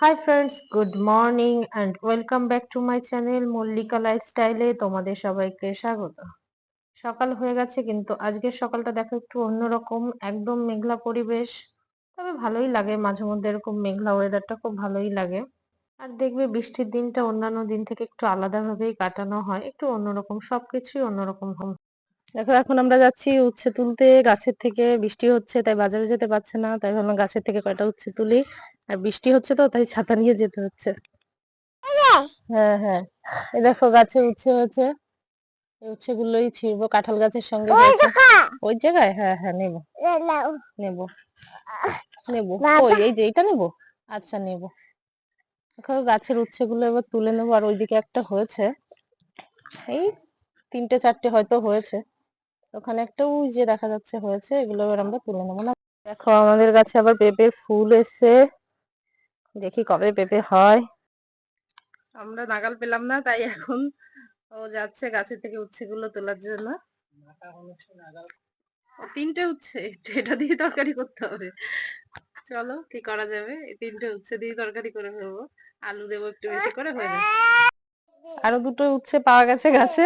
Hi friends good morning and welcome back to my channel Mallika লাইফস্টাইলে তোমাদের সবাইকে স্বাগত। সকাল হয়ে গেছে কিন্তু আজকের সকালটা দেখো একটু অন্যরকম, একদম মেঘলা পরিবেশ। তবে ভালোই লাগে, মাঝে মধ্যে এরকম মেঘলা ওয়েদারটা খুব ভালোই লাগে। আর দেখবে বৃষ্টির দিনটা অন্যান্য দিন থেকে একটু আলাদাভাবেই কাটানো হয়, একটু অন্যরকম, সবকিছুই অন্যরকম হয় দেখো এখন আমরা যাচ্ছি উচ্ছে তুলতে। গাছের থেকে বৃষ্টি হচ্ছে তাই বাজারে যেতে পারছে না। তাই ভাবলাম গাছের থেকে কয়টা উচ্ছে তুলি। আর বৃষ্টি হচ্ছে তো তাই ছাতা নিয়ে যেতে হচ্ছে। হ্যাঁ হ্যাঁ। এই দেখো গাছে উচ্ছে হয়েছে। এই উচ্ছে গুলোই ছিড়বো কাঁঠাল গাছের সঙ্গে ওই জায়গায়? হ্যাঁ হ্যাঁ নেব। নেব। নেব। ওই এই যে এইটা নেব? আচ্ছা নেব। দেখো গাছের উচ্ছে গুলো এবার তুলে নেব। আর ওইদিকে একটা হয়েছে। এই তিনটে চারটে হয়তো হয়েছে। ওখানে একটা ওই যে দেখা যাচ্ছে হয়েছে, এগুলো এবার আমরা তুলে নেব। না, দেখো আমাদের গাছে আবার পেঁপের ফুল এসছে। দেখি কবে পেঁপে হয়। আমরা নাগাল পেলাম না, তাই এখন ও যাচ্ছে গাছের থেকে উচ্ছে গুলো তোলার জন্য। তিনটে উচ্ছে, এটা দিয়ে তরকারি করতে হবে। চলো, কি করা যাবে? তিনটে উচ্ছে দিয়ে তরকারি করে ফেলব। আলু দেবো একটু বেশি করে, হয়ে যাবে। আরও দুটো উচ্ছে পাওয়া গেছে গাছে।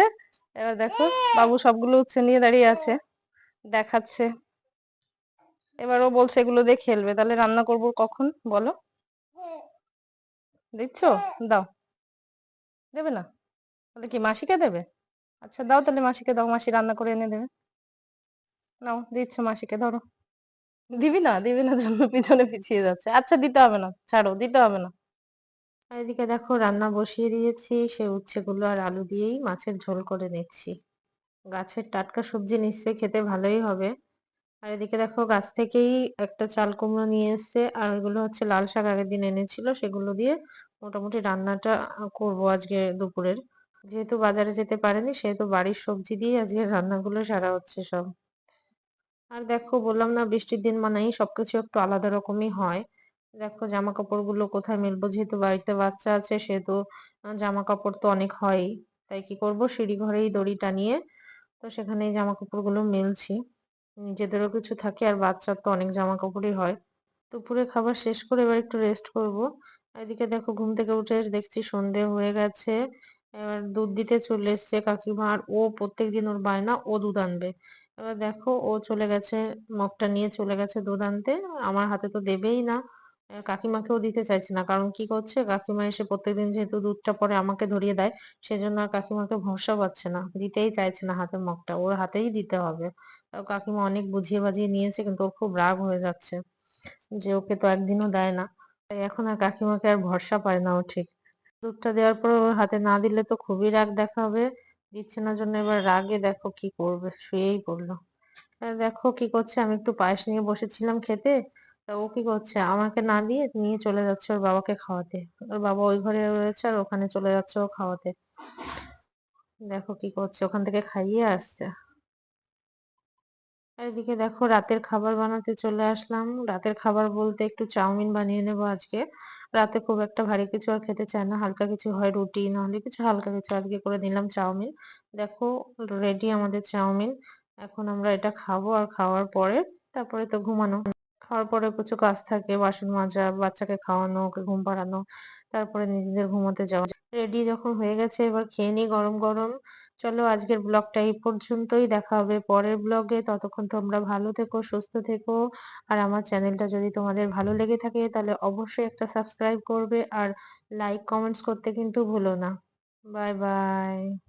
এবার দেখো বাবু সবগুলো উচ্ছে নিয়ে দাঁড়িয়ে আছে দেখাচ্ছে। এবার ও বলছে এগুলো দিয়ে খেলবে তাহলে রান্না করব কখন? বলো। দিচ্ছ? দাও। দেবে না? তাহলে কি মাসিকে দেবে? আচ্ছা দাও তাহলে মাসিকে দাও মাসি রান্না করে এনে দেবে। নাও দিচ্ছ মাসিকে ধরো। দিবি না? দিবি না জন্য পিছনে পিছিয়ে যাচ্ছে। আচ্ছা দিতে হবে না ছাড়ো দিতে হবে না। আর এদিকে দেখো রান্না বসিয়ে দিয়েছি, সে উচ্ছেগুলো আর আলু দিয়েই মাছের ঝোল করে নিচ্ছি। গাছের টাটকা সবজি নিশ্চয়ই খেতে ভালোই হবে। আর এদিকে দেখো গাছ থেকেই একটা চাল কুমড়ো নিয়ে এসছে, আর ওইগুলো হচ্ছে লাল শাক আগের দিন এনেছিল, সেগুলো দিয়ে মোটামুটি রান্নাটা করব আজকে দুপুরের। যেহেতু বাজারে যেতে পারেনি, সেহেতু বাড়ির সবজি দিয়ে আজকে রান্নাগুলো সারা হচ্ছে সব। আর দেখো বললাম না বৃষ্টির দিন মানেই সবকিছু একটু আলাদা রকমই হয়। দেখো জামা কাপড়গুলো কোথায় মেলবো? যেহেতু বাড়িতে বাচ্চা আছে, সেহেতু জামা কাপড় তো অনেক হয়ই। তাই কি করব? সিঁড়ি ঘরেই দড়ি টানিয়ে তো সেখানে জামা কাপড়গুলো মেলছি। নিজেদেরও কিছু থাকে, আর বাচ্চার তো অনেক জামা কাপড়ই হয়। দুপুরে খাবার শেষ করে এবার একটু রেস্ট করব। এদিকে দেখো, ঘুম থেকে উঠে দেখছি সন্ধে হয়ে গেছে। এবার দুধ দিতে চলে এসছে কাকিমা, আর ও প্রত্যেকদিন ওর বায়না, ও দুধ আনবে। এবার দেখো, ও চলে গেছে, মগটা নিয়ে চলে গেছে দুধ আনতে। আমার হাতে তো দেবেই না। কাকিমাকেও দিতে চাইছে না। কারণ কি করছে? কাকিমা এসে প্রত্যেকদিন যেহেতু দুধটা পরে আমাকে ধরিয়ে দেয়, সেজন্য আর কাকিমাকে ভরসা পাচ্ছে না। দিতেই চাইছে না হাতে মগটা ওর হাতেই দিতে হবে। তাও কাকিমা অনেক বুঝিয়ে বাজিয়ে নিয়েছে, কিন্তু ওর খুব রাগ হয়ে যাচ্ছে যে ওকে তো একদিনও দেয় না। তাই এখন আর কাকিমাকে আর ভরসা পায় না ও ঠিক। দুধটা দেওয়ার পর ওর হাতে না দিলে তো খুবই রাগ দেখাবে। দিচ্ছে না জন্য এবার রাগে দেখো কি করবে, শুয়েই পড়ল। দেখো কি করছে? আমি একটু পায়েস নিয়ে বসেছিলাম খেতে। তা ও কি করছে? আমাকে না দিয়ে নিয়ে চলে যাচ্ছে ওর বাবাকে খাওয়াতে। ওর বাবা ওই ঘরে রয়েছে আর ওখানে চলে যাচ্ছে ও খাওয়াতে। দেখো কি করছে, ওখান থেকে খাইয়ে আসছে। এদিকে দেখো রাতের খাবার বানাতে চলে আসলাম। রাতের খাবার বলতে একটু চাউমিন বানিয়ে নেব আজকে। রাতে খুব একটা ভারী কিছু আর খেতে চায় না। হালকা কিছু হয় রুটি, নাহলে কিছু হালকা কিছু আজকে করে নিলাম চাউমিন। দেখো রেডি আমাদের চাউমিন। এখন আমরা এটা খাব আর খাওয়ার পরে তারপরে তো ঘুমানো। খাওয়ার পরে কিছু কাজ থাকে, বাসন মাজা, বাচ্চাকে খাওয়ানো, ওকে ঘুম পাড়ানো, তারপরে নিজেদের ঘুমোতে যাওয়া। রেডি যখন হয়ে গেছে, এবার খেয়ে নিই গরম গরম। চলো আজকের ব্লগটা এই পর্যন্তই, দেখা হবে পরের ব্লগে। ততক্ষণ তোমরা ভালো থেকো, সুস্থ থেকো। আর আমার চ্যানেলটা যদি তোমাদের ভালো লেগে থাকে, তাহলে অবশ্যই একটা সাবস্ক্রাইব করবে। আর লাইক কমেন্টস করতে কিন্তু ভুলো না। Bye bye